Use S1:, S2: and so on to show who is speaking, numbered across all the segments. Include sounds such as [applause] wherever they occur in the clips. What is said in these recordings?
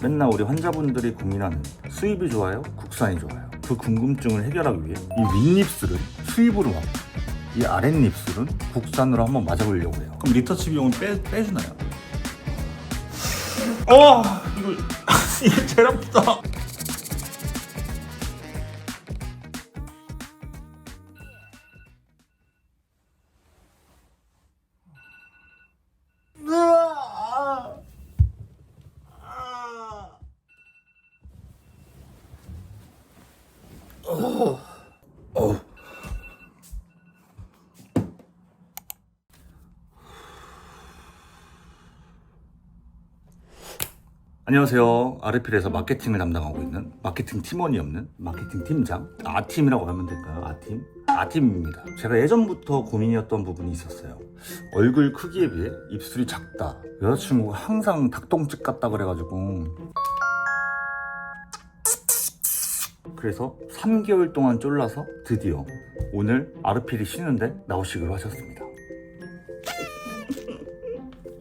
S1: 맨날 우리 환자분들이 고민하는 수입이 좋아요? 국산이 좋아요? 그 궁금증을 해결하기 위해 이 윗입술은 수입으로 맞고 이 아랫입술은 국산으로 한번 맞아보려고 해요. 그럼 리터치 비용은 빼, 빼주나요? 어! 이거, [laughs] 제일 아프다. 안녕하세요. 아르필에서 마케팅을 담당하고 있는 마케팅 팀원이 없는 마케팅 팀장 아팀이라고 하면 될까요? 아팀? 아팀입니다. 제가 예전부터 고민이었던 부분이 있었어요. 얼굴 크기에 비해 입술이 작다. 여자친구가 항상 닭똥집 같다 그래가지고 그래서 3개월 동안 쫄라서 드디어 오늘 아르필이 쉬는데 나오시기로 하셨습니다.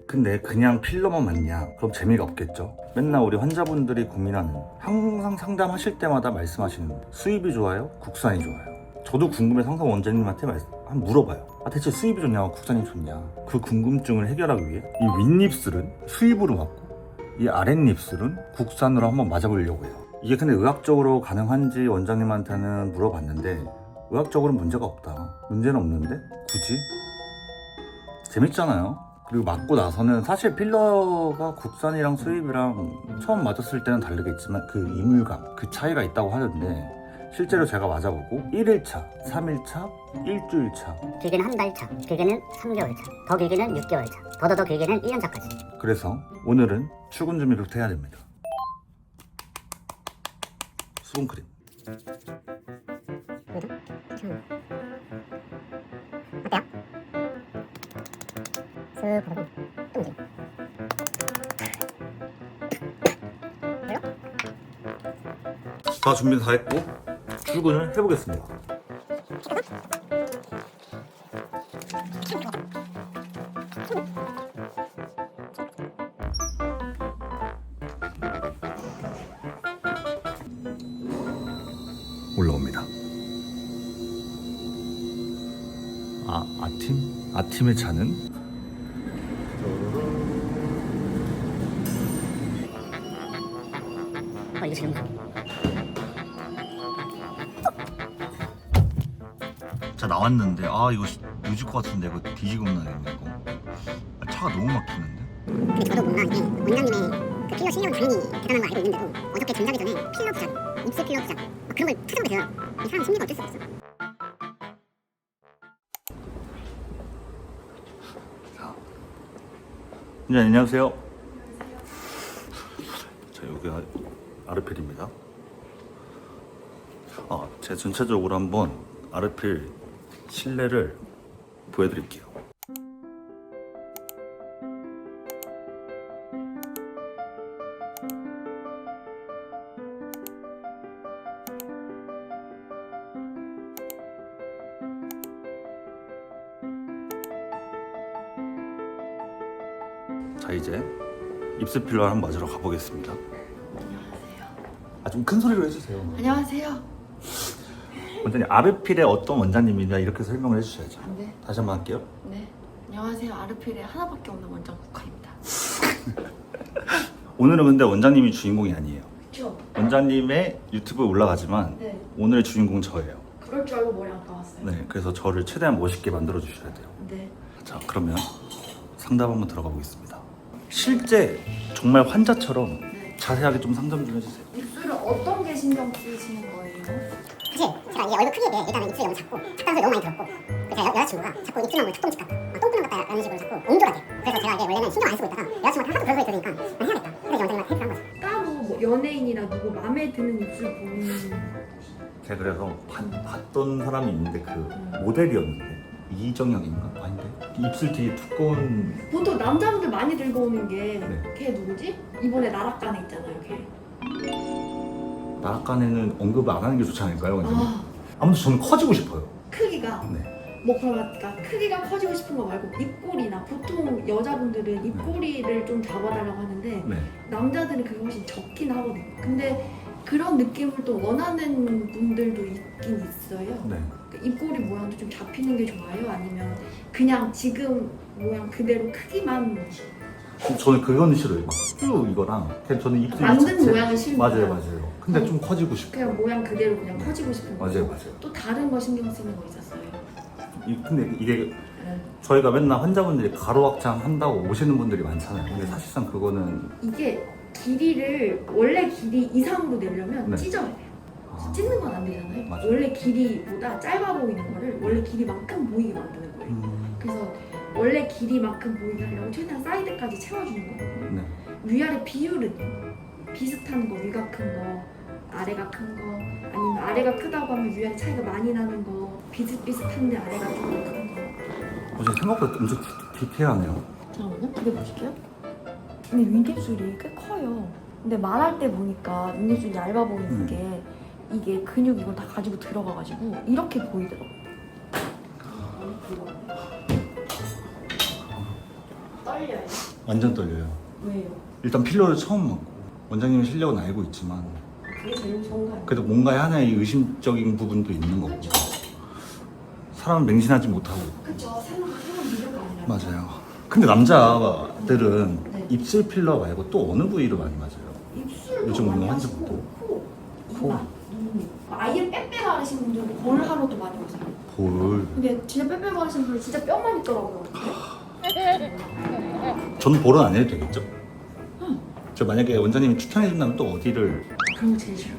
S1: 근데 그냥 필러만 맞냐? 그럼 재미가 없겠죠. 맨날 우리 환자분들이 고민하는 항상 상담하실 때마다 말씀하시는 수입이 좋아요? 국산이 좋아요? 저도 궁금해서 항상 원장님한테 말, 한 물어봐요. 아, 대체 수입이 좋냐, 국산이 좋냐? 그 궁금증을 해결하기 위해 이 윗입술은 수입으로 맞고 이 아랫입술은 국산으로 한번 맞아보려고 해요. 이게 근데 의학적으로 가능한지 원장님한테는 물어봤는데 의학적으로는 문제가 없다. 문제는 없는데 굳이 재밌잖아요. 그리고 맞고 나서는 사실 필러가 국산이랑 수입이랑 처음 맞았을 때는 다르겠지만 그 이물감 그 차이가 있다고 하는데 실제로 제가 맞아보고 1일차, 3일차, 일주일차
S2: 길게는 한 달 차, 길게는 3개월 차, 더 길게는 6개월 차, 더더 더 길게는 1년 차까지.
S1: 그래서 오늘은 출근 준비부터 해야 됩니다. 수분크림
S2: 그래도 또 움직여.
S1: 다 준비 다 했고 출근을 해보겠습니다. 올라옵니다. 아, 아팀? 아팀의 차는
S2: 지금.
S1: 자 나왔는데. 아 이거 늦을 것 같은데. 이거 뒤지고 나겠네 이거. 아, 차가 너무 막히는데?
S2: 근데 저도 뭔가 이게 원장님의 그 필러 실력은 당연히 대단한 거 알고 있는데도 어저께 잠자기 전에 필러 부작, 입술 필러 부작 막 그런 걸 찾아보게 돼요. 이 사람 심리가 어쩔 수 없어.
S1: 네 안녕하세요 자 여기 아- 아르필입니다 아 제가 전체적으로 한번 아르필 실내를 보여드릴게요 자 이제 입술 필러 한번 맞으러 가보겠습니다. 아좀 큰 소리로 해주세요.
S3: 안녕하세요.
S1: 원장님 아르필의 어떤 원장님이냐 이렇게 설명을 해주셔야죠.
S3: 네.
S1: 다시 한번 할게요.
S3: 네. 안녕하세요. 아르필의 하나밖에 없는 원장 국화입니다. [laughs]
S1: 오늘은 근데 원장님이 주인공이 아니에요.
S3: 그렇죠?
S1: 원장님의 유튜브에 올라가지만
S3: 네.
S1: 오늘의 주인공 저예요.
S3: 그럴 줄 알고 머리 안 감았어요.
S1: 네, 그래서 저를 최대한 멋있게 만들어 주셔야 돼요.
S3: 네.
S1: 자, 그러면 상담 한번 들어가 보겠습니다. 실제 정말 환자처럼
S3: 네.
S1: 자세하게 좀 상담 좀 해주세요.
S3: 입술을 어떤 게 신경 쓰이시는 거예요?
S2: 제가 이게 얼굴 크기에 일단은 입술이 너무 작고 작다는 소리 너무 많이 들었고 그 제가 여, 여자친구가 자꾸 입술만 보면 턱동집 같다 아, 똥구멍 같다 라는 식으로 자꾸 옹졸하게 그래서 제가 이게 원래는 신경 안 쓰고 있다가 여자친구한테 하도 그런 소리 들으니까 난 해야겠다 그래서 원장님한테 해결한 거죠
S3: 따로 뭐 연예인이나 누구 마음에 드는 입술 보는
S1: 제가 그래서 봤, 봤던 사람이 있는데 그 모델이었는데 이정혁인가? 아닌데? 입술 되게 두꺼운
S3: 보통 남자분들 많이 들고 오는 게
S1: 네.
S3: 걔 누구지? 이번에 나락간에 있잖아요. 걔.
S1: 나락간에는 언급 을 안 하는 게 좋지 않을까요? 원장님?
S3: 아
S1: 아무튼 저는 커지고 싶어요.
S3: 크기가
S1: 네.
S3: 뭐 그러니까 크기가 커지고 싶은 거 말고 입꼬리나 보통 여자분들은 입꼬리를 좀 잡아달라고 하는데
S1: 네.
S3: 남자들은 그게 훨씬 적긴 하거든요. 근데 그런 느낌을 또 원하는 분들도 있긴 있어요.
S1: 네.
S3: 그 입꼬리 모양도 좀 잡히는 게 좋아요? 아니면 그냥 지금 모양 그대로 크기만
S1: 저는 그거는 싫어요. 쭉 이거랑 그냥 저는 입술
S3: 만든
S1: 자체-
S3: 모양을 싫은
S1: 맞아요,
S3: 거야?
S1: 맞아요. 근데 좀 커지고 싶어요.
S3: 그냥 모양 그대로 그냥 커지고 싶은 거
S1: 맞아요, 맞아요.
S3: 또 다른 거 신경 쓰는 거 있었어요?
S1: 이- 근데 이게
S3: 네.
S1: 저희가 맨날 환자분들이 가로 확장 한다고 오시는 분들이 많잖아요. 근데 사실상 그거는
S3: 이게 길이를 원래 길이 이상으로 내려면
S1: 네.
S3: 찢어야 돼요.
S1: 아,
S3: 찢는 건 안 되잖아요.
S1: 맞아요.
S3: 원래 길이보다 짧아 보이는 거를 원래 길이만큼 보이게 만드는 거예요.
S1: 음,
S3: 그래서 원래 길이만큼 보이게 하려고 최대한 사이드까지 채워주는 거거든요.
S1: 네.
S3: 위아래 비율은 비슷한 거 위가 큰 거 아래가 큰 거 아니면 아래가 크다고 하면 위아래 차이가 많이 나는 거 비슷비슷한데 아래가 조금 큰 거.
S1: 어, 제 생각보다 엄청 디- 디테일하네요.
S3: 잠깐만요. 근데 보실게요. 근데 윗입술이 꽤 커요. 근데 말할 때 보니까 윗입술이 얇아 보이는
S1: 음.
S3: 게 이게 근육 이걸 다 가지고 들어가가지고 이렇게 보이더라고요. 떨려요.
S1: 완전 떨려요.
S3: 왜요?
S1: 일단 필러를 처음 맞고 원장님 실력은 알고 있지만
S3: 그게 제일 좋은 거 아니에요?
S1: 그래도 뭔가 하나의 의심적인 부분도 있는 거고 사람은 맹신하지 못하고
S3: 그쵸. 새로운 새로운 미래가 아니라.
S1: 맞아요. 근데 남자들은
S3: 네.
S1: 입술 필러 말고 또 어느 부위로 많이 맞아요?
S3: 입술도
S1: 요즘
S3: 많이 하시고. 코,
S1: 코.
S3: 이마, 눈. 아예 빼빼 가르신 분들도 볼 하러도 많이 오세요.
S1: 볼.
S3: 근데 진짜 빼빼 가르신 분들 진짜 뼈만 있더라고요. [laughs]
S1: 저는 볼은 안 해도 되겠죠? 저 만약에 원장님이 추천해 준다면 또 어디를
S3: 그런 거 제일 싫어요.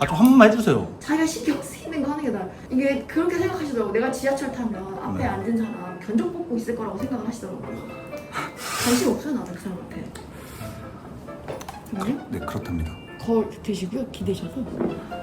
S1: 아 좀 한 번만 해주세요.
S3: 자기가 신경 쓰이는 거 하는 게 나아요. 이게 그렇게 생각하시더라고. 내가 지하철 타면 앞에
S1: 네.
S3: 앉은 사람 견적 뽑고 있을 거라고 생각을 하시더라고요. 관심 없어요, 나도 그 사람한테. 네?
S1: 네 그렇답니다.
S3: 거 드시고요. 기대셔서.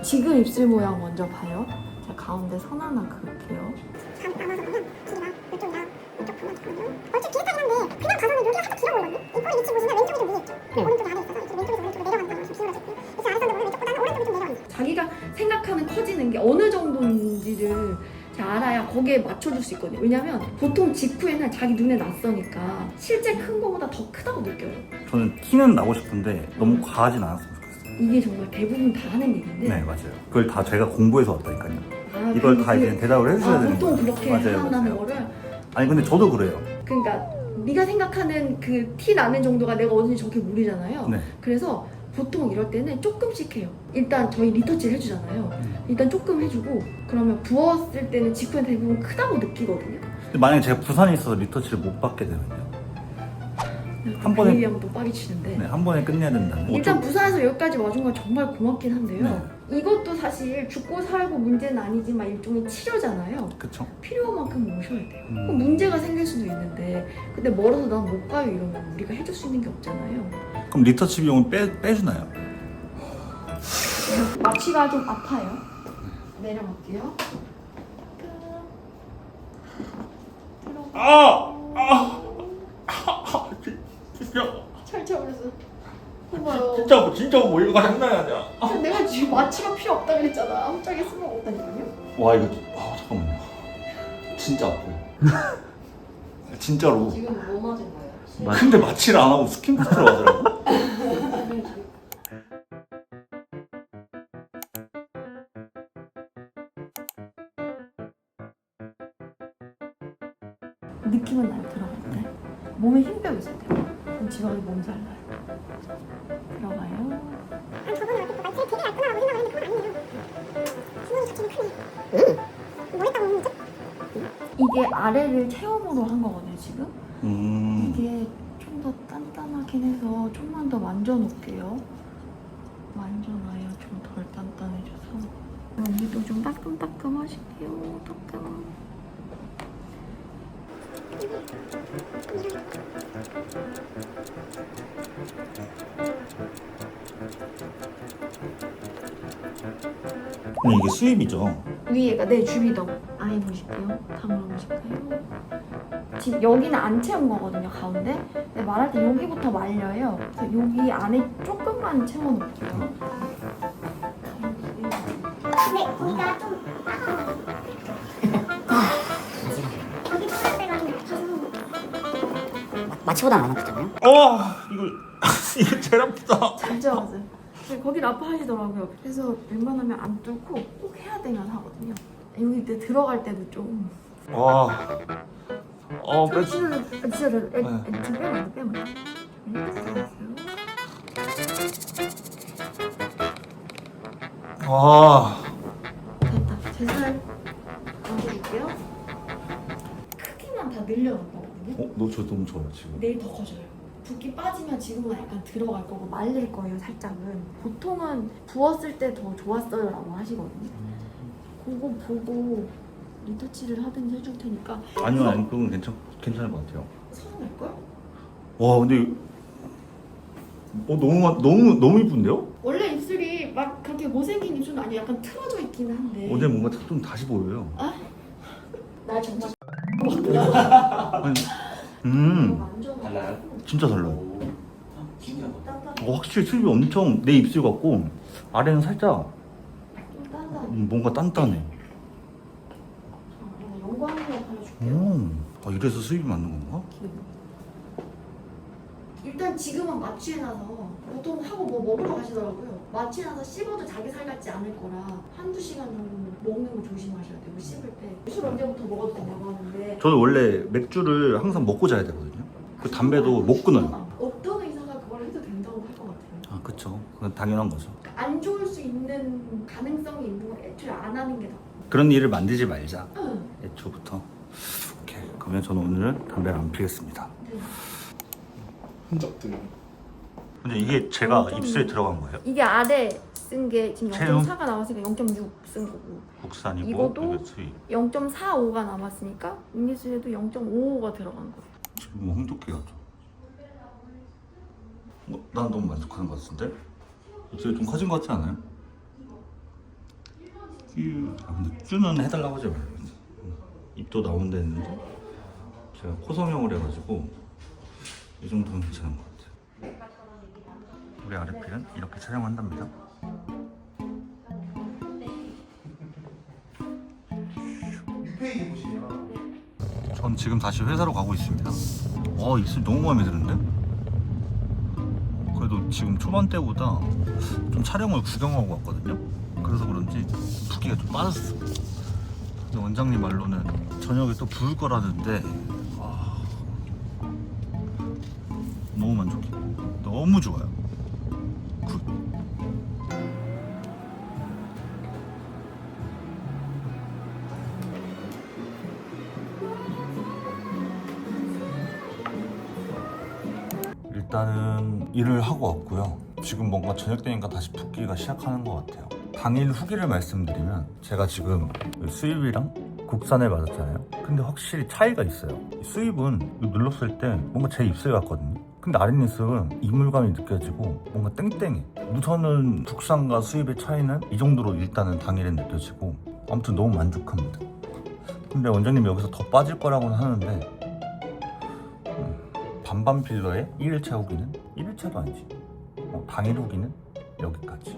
S3: 지금 입술 모양 먼저 봐요. 자, 가운데 선 하나 그을게요.
S2: 감 남아서 보면 길이가 이쪽이랑 이쪽 보면 있거든요. 얼추 비슷하긴 한데 그냥 가서는 여기가 살짝 길어 보이거든요. 이 꼬리 위치 보시면 왼쪽이 좀 위에 있죠. 오른쪽이 아래 있어서 이렇게 왼쪽에서 오른쪽으로 내려가는 방식으로 비율을 줬고 그래서 아래선도 보면 왼쪽보다는 오른쪽이 좀 내려가는
S3: 자기가 생각하는 커지는 게 어느 정도인지를 잘 알아야 거기에 맞춰줄 수 있거든요. 왜냐면 보통 직후에는 자기 눈에 낯서니까 실제 큰 거보다 더 크다고 느껴요.
S1: 저는 티는 나고 싶은데 너무 과하진 좋겠어요.
S3: 이게 정말 대부분 다 하는 얘기인데
S1: 네 맞아요. 그걸 다 제가 공부해서 왔다니까요.
S3: 아,
S1: 이걸
S3: 그-
S1: 다 이제 대답을 해주셔야
S3: 아,
S1: 되는
S3: 보통
S1: 거예요.
S3: 그렇게
S1: 맞아요.
S3: 거를
S1: 아니 근데 저도 그래요.
S3: 그러니까 네가 생각하는 그 티 나는 정도가 내가 어딘지 정확히 모르잖아요.
S1: 네.
S3: 그래서 보통 이럴 때는 조금씩 해요. 일단 저희 리터치를 해주잖아요.
S1: 음.
S3: 일단 조금 해주고 그러면 부었을 때는 직후에 대부분 크다고 느끼거든요.
S1: 근데 만약에 제가 부산에 있어서 리터치를 못 받게 되면요. 한 번에-
S3: 베이비하면 또 빠리 치는데
S1: 네, 한 번에 끝내야 된다면.
S3: 일단 부산에서 여기까지 와준 건 정말 고맙긴 한데요.
S1: 네.
S3: 이것도 사실 죽고 살고 문제는 아니지만 일종의 치료잖아요.
S1: 그쵸?
S3: 필요한 만큼 오셔야 돼요.
S1: 음.
S3: 그럼 문제가 생길 수도 있는데 근데 멀어서 난 못 가요 이러면 우리가 해줄 수 있는 게 없잖아요.
S1: 그럼 리터치 비용을 빼, 빼주나요? [laughs]
S3: 마취가 좀 아파요. 내려갈게요.
S1: 아! 아! 아! 진짜
S3: 철철해서 봐봐요.
S1: 진짜 진짜 뭐 이거 장난이 아니야.
S3: 내가 지금 마취가 필요 없다 그랬잖아. 아무짝에 쓰면 없다니까요.
S1: 와 이거 아 잠깐만요. 진짜 아파요. [laughs] 진짜로.
S3: 지금 뭐 맞은 거예요?
S1: 근데 마취를 안 하고 스킨푸드로 하더라고. [laughs]
S3: 이게 아래를 체험으로 한 거거든요 지금.
S1: 음.
S3: 이게 좀 더 단단하긴 해서 좀만 더 만져놓을게요. 만져놔야 좀 덜 단단해져서. 언니도 좀 따끔따끔 하실게요. 따끔.
S1: 근데 이게 수입이죠.
S3: 위에가 네 주비 다음에 보실게요. 다음으로 보실까요? 지금 여기는 안 채운 거거든요, 가운데. 근데 말할 때 여기부터 말려요. 그래서 여기 안에 조금만 채워놓을게요.
S2: 네, 여기가 좀. 마치보다 안 아프잖아요.
S1: 어, 이거 [laughs] 이거 제일 아프다.
S3: 진짜 아파요. 거긴 아파하시더라고요. 그래서 웬만하면 안 뚫고 꼭 해야 되면 하거든요. 여기 이제 들어갈 때도 좀.
S1: 와. 어 뺐.
S3: 진짜 진짜 애, 애,
S1: 네.
S3: 좀 빼면 안 돼, 빼면 안 돼.
S1: 와.
S3: 됐다. 제살 넣어줄게요. 크기만 다 늘려놓은 거거든요.
S1: 어, 너 저 너무 좋아요 지금.
S3: 내일 더 커져요. 붓기 빠지면 지금은 약간 들어갈 거고 말릴 거예요, 살짝은. 보통은 부었을 때 더 좋았어요라고 하시거든요. 그거 보고 리터치를 하든지 해줄 테니까
S1: 아니요, 아니 그건 괜찮 괜찮을 것 같아요.
S3: 서운할 걸?
S1: 와, 근데 어 너무 너무 너무 이쁜데요?
S3: 원래 입술이 막 그렇게 못생긴 입술은 아니고 약간 틀어져 있기는 한데.
S1: 어제 뭔가 좀 다시 보여요.
S3: 나 정말
S1: 아니, 음,
S4: 달라요?
S1: 진짜 달라요.
S4: 오, 신기하다.
S3: 단단
S1: 어, 확실히 수입이 엄청 내 입술 같고 아래는 살짝 뭔가 단단해.
S3: 발라줄게요.
S1: 오, 아, 이래서 수입이 맞는 건가?
S3: 일단 지금은 마취해놔서 보통 하고 뭐 먹으러 가시더라고요. 마취해놔서 씹어도 자기 살 같지 않을 거라 한두 시간 정도 먹는 거 조심하셔야 돼요. 씹을 때. 술 언제부터 먹어도 되냐고 하는데
S1: 저는 원래 맥주를 항상 먹고 자야 되거든요. 그 담배도 못 끊어요.
S3: 어떤 의사가 그걸 해도 된다고 할 것 같아요.
S1: 아, 그쵸. 그건 당연한 거죠.
S3: 수 있는 가능성이 있는 걸 애초에 안 하는 게 더.
S1: 그런 일을 만들지 말자.
S3: 응.
S1: 애초부터. 오케이. 그러면 저는 오늘 담배를 안 피겠습니다.
S3: 네.
S4: 흔적들.
S1: 근데 이게 제가
S3: 좀-
S1: 입술에 들어간 거예요?
S3: 이게 아래 쓴 게 지금
S1: 체형?
S3: 0.4가 나왔으니까 0.6 쓴 거고
S1: 국산이고
S3: 이것도?
S1: 이게 수입.
S3: 0.45가 남았으니까 잉리스에도 0.55가 들어간 거예요.
S1: 지금 뭐 좀. 어, 난 너무 만족하는 것 같은데? 입술이 좀 커진 것 같지 않아요? 큐. 아 쭈는 해달라고 하지 말아요. 입도 나온다 했는데 제가 코 성형을 해가지고 이 정도는 괜찮은 것 같아요. 우리 아르필은 이렇게 촬영한답니다. 전 지금 다시 회사로 가고 있습니다. 어, 입술 너무 마음에 드는데? 그래도 지금 초반 때보다 좀 촬영을 구경하고 왔거든요. 붓기가 좀 빠졌어. 근데 원장님 말로는 저녁에 또 부을 거라는데 아, 너무 만족해. 너무 좋아요. 굿. 일단은 일을 하고 왔고요. 지금 뭔가 저녁 되니까 다시 붓기가 시작하는 것 같아요. 당일 후기를 말씀드리면 제가 지금 수입이랑 국산을 맞았잖아요. 근데 확실히 차이가 있어요. 수입은 눌렀을 때 뭔가 제 입술 같거든요. 근데 아랫입술은 이물감이 느껴지고 뭔가 땡땡해. 우선은 국산과 수입의 차이는 이 정도로 일단은 당일에 느껴지고 아무튼 너무 만족합니다. 근데 원장님이 여기서 더 빠질 거라고는 하는데 반반 필러의 1일차 후기는 1일차도 아니지 어, 당일 후기는 여기까지